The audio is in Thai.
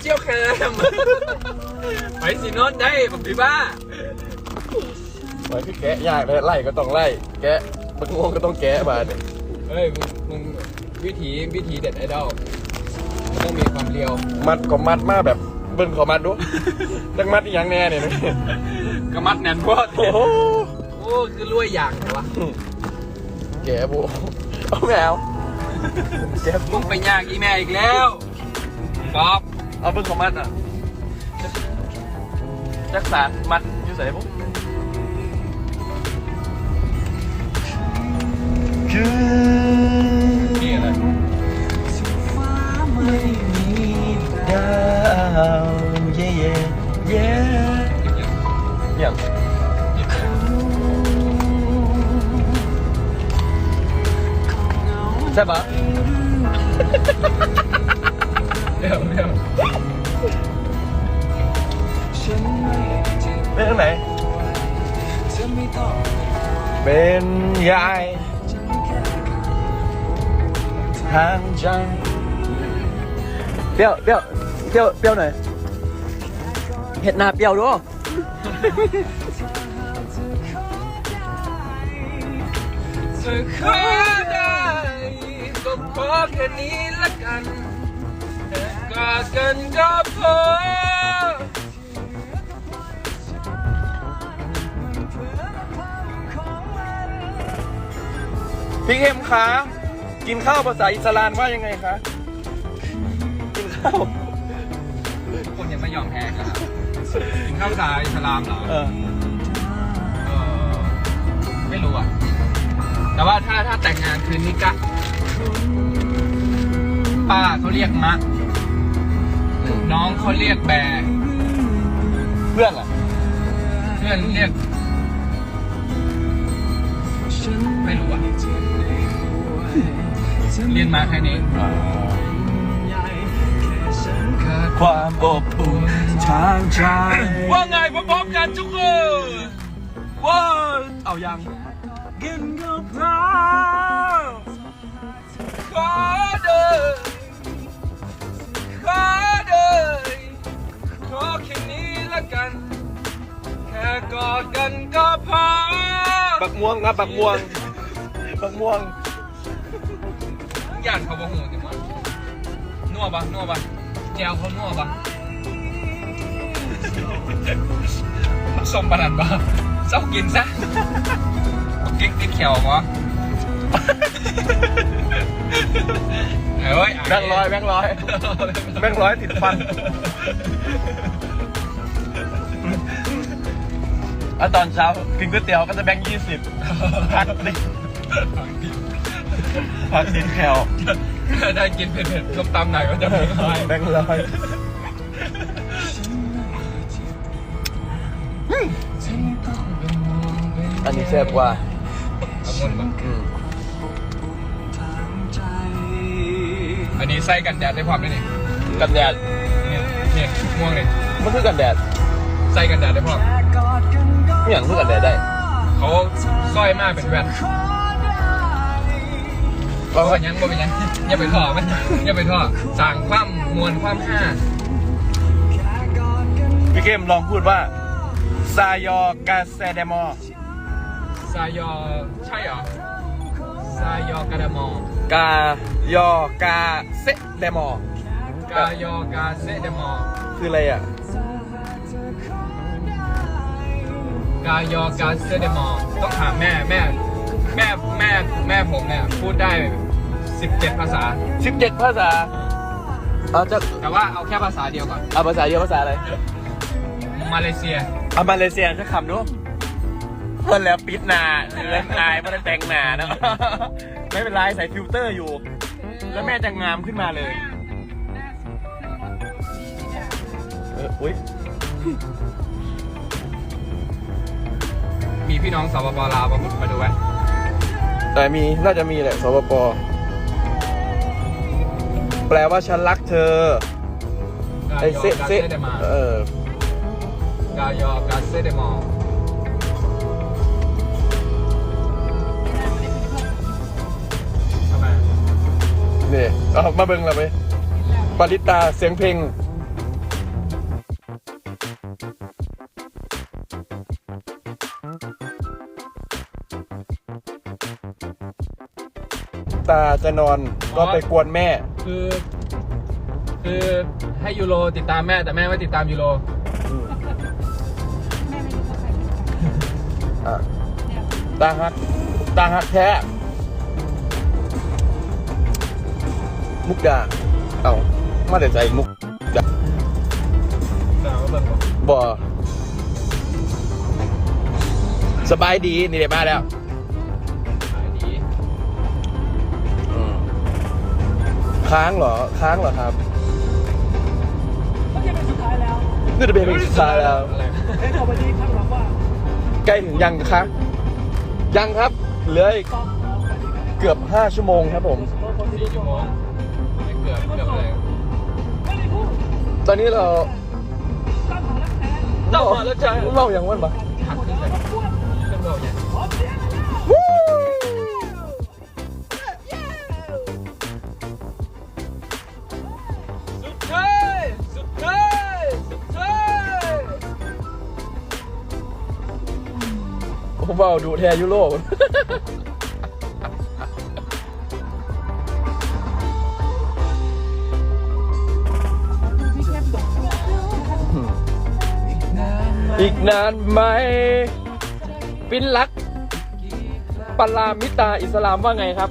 เชียลแคมไปสินอนได้ผมพี่บ้าไว้พี่แกะยากเลยไล่ก็ต้องไล่ แกะบางงวงก็ต้องแกะมาเนี่ยเฮ้ยมึงมึงวิธีวิธีเด็ดไอดอลมันต้องมีความเรียว มัดก็มัดมาแบบ เบิ้งขอมัดดูจังมัดอีหยังแน่เนี่ยนะกระมัดแน่นพอดโอ้โหโอ้คือรวยอย่างเหรอวะแกะบูเอาแมวแกะมึงไปยากอีแม่อีกแล้วป๊อบ เอาเบิ้งขอมัดอะจักสารมัดอยู่ใส่ปุ๊คือนี่อะไรดาวเย่เย่เย่อย่างใช่ปะเร็วเร็ว เป็นทางไหน เป็นยายทางใจเปรี้ยวเปรี้ยวเปรี้ยวเปรี้ยวหน่อยเห็ดหน้าเปรี้ยวด้วยขอได้ก็ขอแค่นี้ละกันแค่กอดกันก็พอ พี่เข้มคะกินข้าวภาษาอิสลามว่ายังไงคะ กินข้าว คนยังไม่ยอมแพ้กันอะกินข้าวสายอิสลามเหรอเออเออไม่รู้อะ แต่ว่าถ้าถ้าแต่งงานคืนนี้กะป้าเขาเรียกมะ น้องเขาเรียกแบร์เพื่อนล่ะ เพื่อนเรียก ไม่รู้อะ เรียนมาแค่นี้ ความอบอุ่นทางใจว่าไงพร้อมๆกันทุกคนว้าเอายังกินกับเราขอเดินขอเดินขอแค่นี้ละกัน แค่กอดกันก็พอบักม่วงครับบักม่วงบักม่วง ย่านเขาบ่หูจังวะนัวปะนัวปะแจวเขานัวปะสมปนันปะเศร้ากินซะเอาเก๊กติดเขียวปะเอ้ยแบงค์ร้อยแบงค์ร้อยแบงค์ร้อยติดฟันอะตอนเช้ากินก๋วยเตี๋ยวก็จะแบงค์ยี่สิบพักดิ พักดินแถวได้กินเผ็ดๆส้มตำไหนก็จะไม่คายแบงค์ร้อยอันนี้แซ่บกว่าละมุนปะอันนี้ไส้กันแดดได้ความด้วยนี่กันแดดนี่นี่ม่วงนี่มันคือกันแดดไส้กันแดดได้พร้อมไม่อย่างคือกันแดดได้ เขาสร้อยมากเป็นแว่น เพราะก็ว่ายังบ่เป็นยังอย่าไปท่อมันอย่าไปท่อสร้างความมวลความห้าพี่เกมลองพูดว่า ซายอกาเซเดมอ ซายอใช่เหรอซายอกาดามอกายอกาเซเดมอ กายอกาเซเดมอ คืออะไรอะ กายอกาเซเดมอ ต้องถามแม่แม่ แม่แม่แม่ผมเนี่ยพูดได้ 17 ภาษา 17 ภาษาเอาจากแต่ว่าเอาแค่ภาษาเดียวก่อน เอาภาษาเดียวภาษาอะไรมาเลเซียเอามาเลเซียจะคำดูเพื่อนแล้วปิดหนาเล่นอายไม่ได้แต่งหนานะไม่เป็นไรใส่ฟิลเตอร์อยู่ แล้วแม่จะงามขึ้นมาเลยเอออุ้ยมีพี่น้องสปปลาวมามาดูไหม แต่มีน่าจะมีแหละสปปแปลว่าฉันรักเธอกาไอ้ยอเซกาเซเซเดมาเออกายอกาเซเดมอทำไมนี่เอามาเบิ่งเราไปปาริตาเสียงเพลง ตาจะนอนก็ไปกวนแม่ คือ คือให้ยูโรติดตามแม่แต่แม่ไม่ติดตามยูโรอะตาฮักตาฮักแท้มุกดาเอามาแต่ใจมุกดาแต่ว่าเบิ่งบอกบอสบายดีนี่เดี๋ยวมาแล้ว ค้างเหรอ ค้างเหรอครับเขาจะเป็นสุดท้ายแล้วนี่จะเป็นเพลงสุดท้ายแล้วอะไรเพลงต่อไปนี้ท่านบอกว่าใกล้ถึงยังคะยังครับ เหลืออีกต้องร้องกันอีกแล้วเกือบ 5 ชั่วโมงครับผมโลกคนที่สี่รู้ชั่วตัวโมงไม่เกือบเกือบอะไรไม่ได้พูดตอนนี้เราตั้งหารักแท้เจ้ามาแล้วจ้าเล่าอย่างวันปะหักขึ้นไปเครื่องโดดเนี่ยขอเสียง ผมว่าดูแทยุโรปพี่เข้มส่งสมัครอีกนานไหมปินลักษณ์ปารามิตาอิสลามว่าไงครับ